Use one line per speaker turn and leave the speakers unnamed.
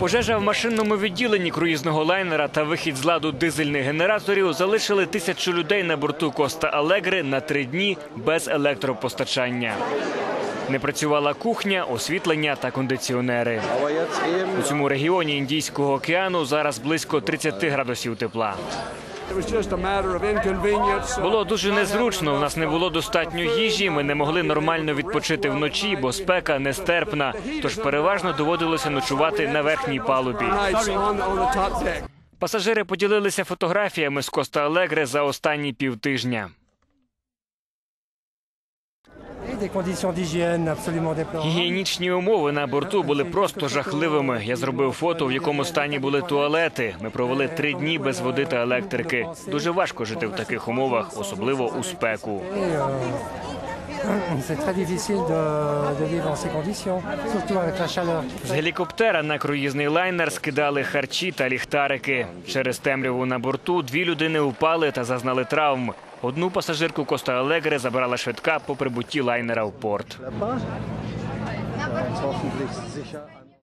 Пожежа в машинному відділенні круїзного лайнера та вихід з ладу дизельних генераторів залишили тисячу людей на борту Коста Алегри на три дні без електропостачання. Не працювала кухня, освітлення та кондиціонери. У цьому регіоні Індійського океану зараз близько 30 градусів тепла. Було дуже незручно. У нас не було достатньо їжі. Ми не могли нормально відпочити вночі, бо спека нестерпна. Тож переважно доводилося ночувати на верхній палубі. Пасажири поділилися фотографіями з Коста Алегре за останні півтижня. Гігієнічні умови на борту були просто жахливими. Я зробив фото, в якому стані були туалети. Ми провели три дні без води та електрики. Дуже важко жити в таких умовах, особливо у спеку.
C'est très difficile de, de vivre dans ces conditions, surtout avec la chaleur.
З гелікоптера на круїзний лайнер скидали харчі та ліхтарики. Через темряву на борту дві людини упали та зазнали травм. Одну пасажирку Коста Алегри забрала швидка по прибутті лайнера в порт.